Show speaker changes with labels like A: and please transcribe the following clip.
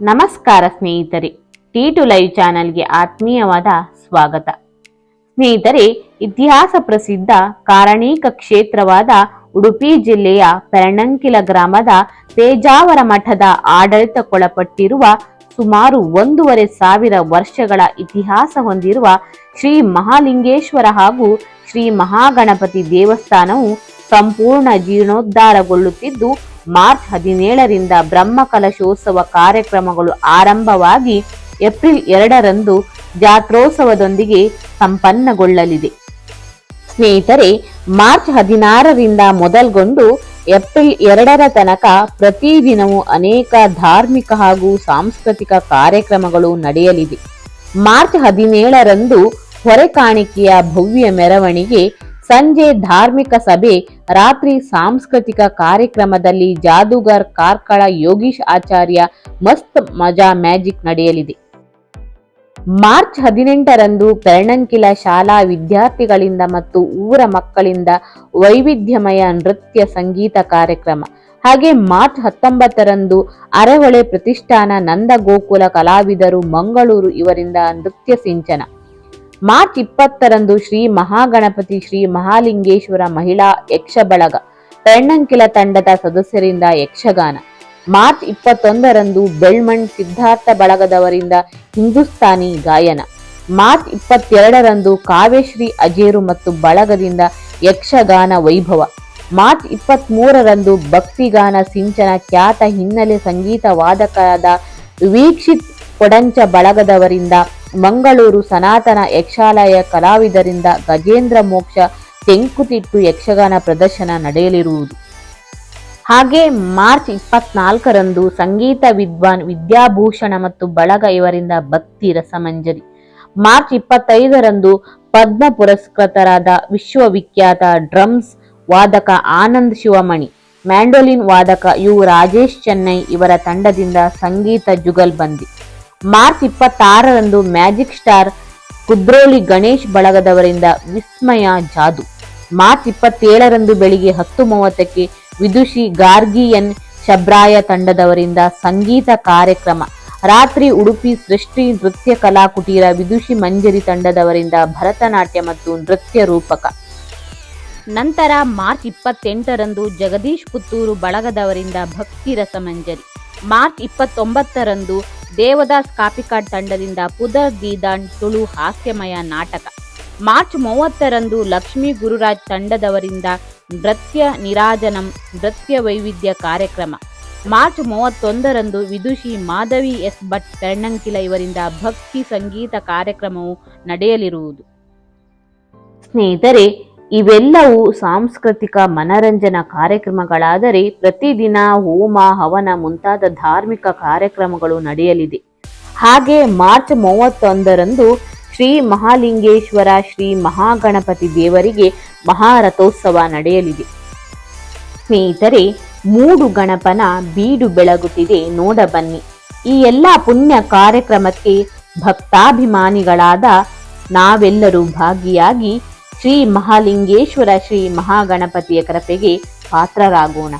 A: ನಮಸ್ಕಾರ ಸ್ನೇಹಿತರೆ T to live ಚಾನೆಲ್ಗೆ ಆತ್ಮೀಯವಾದ ಸ್ವಾಗತ. ಸ್ನೇಹಿತರೆ, ಇತಿಹಾಸ ಪ್ರಸಿದ್ಧ ಕಾರಣೀಕ ಕ್ಷೇತ್ರವಾದ ಉಡುಪಿ ಜಿಲ್ಲೆಯ ಪೆರಣಂಕಿಲ ಗ್ರಾಮದ ತೇಜಾವರ ಮಠದ ಆಡಳಿತಕ್ಕೊಳಪಟ್ಟಿರುವ ಸುಮಾರು ಒಂದೂವರೆ ಸಾವಿರ ವರ್ಷಗಳ ಇತಿಹಾಸ ಹೊಂದಿರುವ ಶ್ರೀ ಮಹಾಲಿಂಗೇಶ್ವರ ಹಾಗೂ ಶ್ರೀ ಮಹಾಗಣಪತಿ ದೇವಸ್ಥಾನವು ಸಂಪೂರ್ಣ ಜೀರ್ಣೋದ್ಧಾರಗೊಳ್ಳುತ್ತಿದ್ದು ಮಾರ್ಚ್ ಹದಿನೇಳರಿಂದ ಬ್ರಹ್ಮಕಲಶೋತ್ಸವ ಕಾರ್ಯಕ್ರಮಗಳು ಆರಂಭವಾಗಿ ಏಪ್ರಿಲ್ ಎರಡರಂದು ಜಾತ್ರೋತ್ಸವದೊಂದಿಗೆ ಸಂಪನ್ನಗೊಳ್ಳಲಿದೆ. ಸ್ನೇಹಿತರೆ, ಮಾರ್ಚ್ ಹದಿನಾರರಿಂದ ಮೊದಲ್ಗೊಂಡು ಏಪ್ರಿಲ್ ಎರಡರ ತನಕ ಪ್ರತಿದಿನವೂ ಅನೇಕ ಧಾರ್ಮಿಕ ಹಾಗೂ ಸಾಂಸ್ಕೃತಿಕ ಕಾರ್ಯಕ್ರಮಗಳು ನಡೆಯಲಿದೆ ಮಾರ್ಚ್ ಹದಿನೇಳರಂದು ಹೊರೆಕಾಣಿಕೆಯ ಭವ್ಯ ಮೆರವಣಿಗೆ ಸಂಜೆ ಧಾರ್ಮಿಕ ಸಭೆ, ರಾತ್ರಿ ಸಾಂಸ್ಕೃತಿಕ ಕಾರ್ಯಕ್ರಮದಲ್ಲಿ ಜಾದೂಗರ್ ಕಾರ್ಕಳ ಯೋಗೀಶ್ ಆಚಾರ್ಯ ಮಸ್ತ್ ಮಜಾ ಮ್ಯಾಜಿಕ್ ನಡೆಯಲಿದೆ. ಮಾರ್ಚ್ ಹದಿನೆಂಟರಂದು ಪೆರ್ಣಂಕಿಲ ಶಾಲಾ ವಿದ್ಯಾರ್ಥಿಗಳಿಂದ ಮತ್ತು ಊರ ಮಕ್ಕಳಿಂದ ವೈವಿಧ್ಯಮಯ ನೃತ್ಯ ಸಂಗೀತ ಕಾರ್ಯಕ್ರಮ. ಹಾಗೆ ಮಾರ್ಚ್ ಹತ್ತೊಂಬತ್ತರಂದು ಅರೆಹೊಳೆ ಪ್ರತಿಷ್ಠಾನ ನಂದಗೋಕುಲ ಕಲಾವಿದರು ಮಂಗಳೂರು ಇವರಿಂದ ನೃತ್ಯ ಸಿಂಚನ. ಮಾರ್ಚ್ ಇಪ್ಪತ್ತರಂದು ಶ್ರೀ ಮಹಾಗಣಪತಿ ಶ್ರೀ ಮಹಾಲಿಂಗೇಶ್ವರ ಮಹಿಳಾ ಯಕ್ಷ ಬಳಗ ಪೆರ್ಣಂಕಿಲ ತಂಡದ ಸದಸ್ಯರಿಂದ ಯಕ್ಷಗಾನ. ಮಾರ್ಚ್ ಇಪ್ಪತ್ತೊಂದರಂದು ಬೆಳ್ಮಣ್ ಸಿದ್ಧಾರ್ಥ ಬಳಗದವರಿಂದ ಹಿಂದೂಸ್ತಾನಿ ಗಾಯನ. ಮಾರ್ಚ್ ಇಪ್ಪತ್ತೆರಡರಂದು ಕಾವ್ಯಶ್ರೀ ಅಜೇರು ಮತ್ತು ಬಳಗದಿಂದ ಯಕ್ಷಗಾನ ವೈಭವ. ಮಾರ್ಚ್ ಇಪ್ಪತ್ತ್ ಮೂರರಂದು ಭಕ್ತಿಗಾನ ಸಿಂಚನ ಖ್ಯಾತ ಹಿನ್ನೆಲೆ ಸಂಗೀತ ವಾದಕರಾದ ವೀಕ್ಷಿತ್ ಕೊಡಂಚ ಬಳಗದವರಿಂದ ಮಂಗಳೂರು ಸನಾತನ ಯಕ್ಷಾಲಯ ಕಲಾವಿದರಿಂದ ಗಜೇಂದ್ರ ಮೋಕ್ಷ ತೆಂಕುತಿಟ್ಟು ಯಕ್ಷಗಾನ ಪ್ರದರ್ಶನ ನಡೆಯಲಿರುವುದು. ಹಾಗೆ ಮಾರ್ಚ್ ಇಪ್ಪತ್ನಾಲ್ಕರಂದು ಸಂಗೀತ ವಿದ್ವಾನ್ ವಿದ್ಯಾಭೂಷಣ ಮತ್ತು ಬಳಗ ಇವರಿಂದ ಭಕ್ತಿ ರಸಮಂಜರಿ. ಮಾರ್ಚ್ ಇಪ್ಪತ್ತೈದರಂದು ಪದ್ಮ ಪುರಸ್ಕೃತರಾದ ವಿಶ್ವವಿಖ್ಯಾತ ಡ್ರಮ್ಸ್ ವಾದಕ ಆನಂದ್ ಶಿವಮಣಿ, ಮ್ಯಾಂಡೋಲಿನ್ ವಾದಕ ಯು ರಾಜೇಶ್ ಚೆನ್ನೈ ಇವರ ತಂಡದಿಂದ ಸಂಗೀತ ಜುಗಲ್ಬಂದಿ ಮಾರ್ಚ್ ಇಪ್ಪತ್ತಾರರಂದು ಮ್ಯಾಜಿಕ್ ಸ್ಟಾರ್ ಕುದ್ರೋಳಿ ಗಣೇಶ್ ಬಳಗದವರಿಂದ ವಿಸ್ಮಯ ಜಾದು. ಮಾರ್ಚ್ ಇಪ್ಪತ್ತೇಳರಂದು ಬೆಳಿಗ್ಗೆ ಹತ್ತು ಮೂವತ್ತಕ್ಕೆ ವಿದುಷಿ ಗಾರ್ಗಿಯನ್ ಶಬ್ರಾಯ ತಂಡದವರಿಂದ ಸಂಗೀತ ಕಾರ್ಯಕ್ರಮ. ರಾತ್ರಿ ಉಡುಪಿ ಸೃಷ್ಟಿ ನೃತ್ಯ ಕಲಾ ಕುಟೀರ ವಿದುಷಿ ಮಂಜರಿ ತಂಡದವರಿಂದ ಭರತನಾಟ್ಯ ಮತ್ತು ನೃತ್ಯ ರೂಪಕ. ನಂತರ ಮಾರ್ಚ್ ಇಪ್ಪತ್ತೆಂಟರಂದು ಜಗದೀಶ್ ಪುತ್ತೂರು ಬಳಗದವರಿಂದ ಭಕ್ತಿ ರಸಮಂಜರಿ ಮಾರ್ಚ್ ಇಪ್ಪತ್ತೊಂಬತ್ತರಂದು ದೇವದಾಸ್ ಕಾಪಿಕಾಡ್ ತಂಡದಿಂದ ಪುದರ್ ದೀದಾನ್ ತುಳು ಹಾಸ್ಯಮಯ ನಾಟಕ. ಮಾರ್ಚ್ ಮೂವತ್ತರಂದು ಲಕ್ಷ್ಮೀ ಗುರುರಾಜ್ ತಂಡದವರಿಂದ ನೃತ್ಯ ನಿರಾಜನಂ, ನೃತ್ಯ ವೈವಿಧ್ಯ ಕಾರ್ಯಕ್ರಮ. ಮಾರ್ಚ್ ಮೂವತ್ತೊಂದರಂದು ವಿದುಷಿ ಮಾಧವಿ ಎಸ್ ಭಟ್ ಪೆರ್ಣಂಕಿಲ ಇವರಿಂದ ಭಕ್ತಿ ಸಂಗೀತ ಕಾರ್ಯಕ್ರಮವು ನಡೆಯಲಿರುವುದು. ಸ್ನೇಹಿತರೆ ಇವೆಲ್ಲವೂ ಸಾಂಸ್ಕೃತಿಕ ಮನರಂಜನಾ ಕಾರ್ಯಕ್ರಮಗಳಾದರೆ ಪ್ರತಿದಿನ ಹೋಮ, ಹವನ ಮುಂತಾದ ಧಾರ್ಮಿಕ ಕಾರ್ಯಕ್ರಮಗಳು ನಡೆಯಲಿದೆ. ಹಾಗೆ ಮಾರ್ಚ್ ಮೂವತ್ತೊಂದರಂದು ಶ್ರೀ ಮಹಾಲಿಂಗೇಶ್ವರ, ಶ್ರೀ ಮಹಾಗಣಪತಿ ದೇವರಿಗೆ ಮಹಾರಥೋತ್ಸವ ನಡೆಯಲಿದೆ. ಸ್ನೇಹಿತರೆ, ಮೂಡು ಗಣಪನ ಬೀಡು ಬೆಳಗುತ್ತಿದೆ, ನೋಡ ಬನ್ನಿ. ಈ ಎಲ್ಲ ಪುಣ್ಯ ಕಾರ್ಯಕ್ರಮಕ್ಕೆ ಭಕ್ತಾಭಿಮಾನಿಗಳಾದ ನಾವೆಲ್ಲರೂ ಭಾಗಿಯಾಗಿ ಶ್ರೀ ಮಹಾಲಿಂಗೇಶ್ವರ ಶ್ರೀ ಮಹಾಗಣಪತಿಯ ಕೃಪೆಗೆ ಪಾತ್ರರಾಗೋಣ.